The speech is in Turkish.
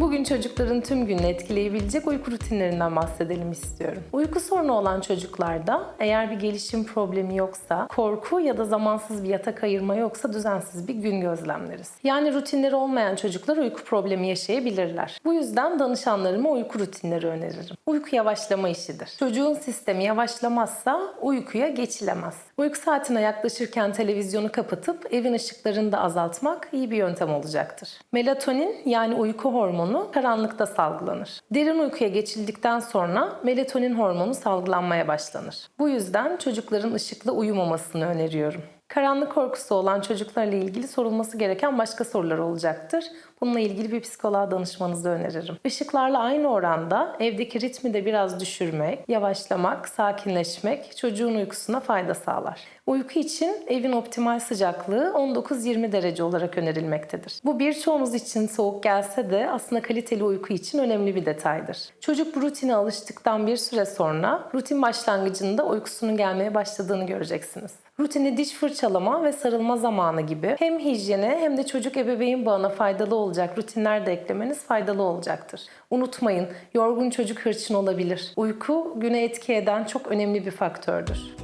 Bugün çocukların tüm gününü etkileyebilecek uyku rutinlerinden bahsedelim istiyorum. Uyku sorunu olan çocuklarda eğer bir gelişim problemi yoksa, korku ya da zamansız bir yatak ayırma yoksa düzensiz bir gün gözlemleriz. Yani rutinleri olmayan çocuklar uyku problemi yaşayabilirler. Bu yüzden danışanlarıma uyku rutinleri öneririm. Uyku yavaşlama işidir. Çocuğun sistemi yavaşlamazsa uykuya geçilemez. Uyku saatine yaklaşırken televizyonu kapatıp evin ışıklarını da azaltmak iyi bir yöntem olacaktır. Melatonin yani uyku hormonu karanlıkta salgılanır. Derin uykuya geçildikten sonra melatonin hormonu salgılanmaya başlanır. Bu yüzden çocukların ışıkla uyumamasını öneriyorum. Karanlık korkusu olan çocuklarla ilgili sorulması gereken başka sorular olacaktır. Bununla ilgili bir psikoloğa danışmanızı öneririm. Işıklarla aynı oranda evdeki ritmi de biraz düşürmek, yavaşlamak, sakinleşmek çocuğun uykusuna fayda sağlar. Uyku için evin optimal sıcaklığı 19-20 derece olarak önerilmektedir. Bu birçoğumuz için soğuk gelse de aslında kaliteli uyku için önemli bir detaydır. Çocuk bu rutine alıştıktan bir süre sonra rutin başlangıcında uykusunun gelmeye başladığını göreceksiniz. Rutini diş fırçalama ve sarılma zamanı gibi hem hijyene hem de çocuk ebeveyn bağına faydalı olacak rutinler de eklemeniz faydalı olacaktır. Unutmayın, yorgun çocuk hırçın olabilir. Uyku güne etki eden çok önemli bir faktördür.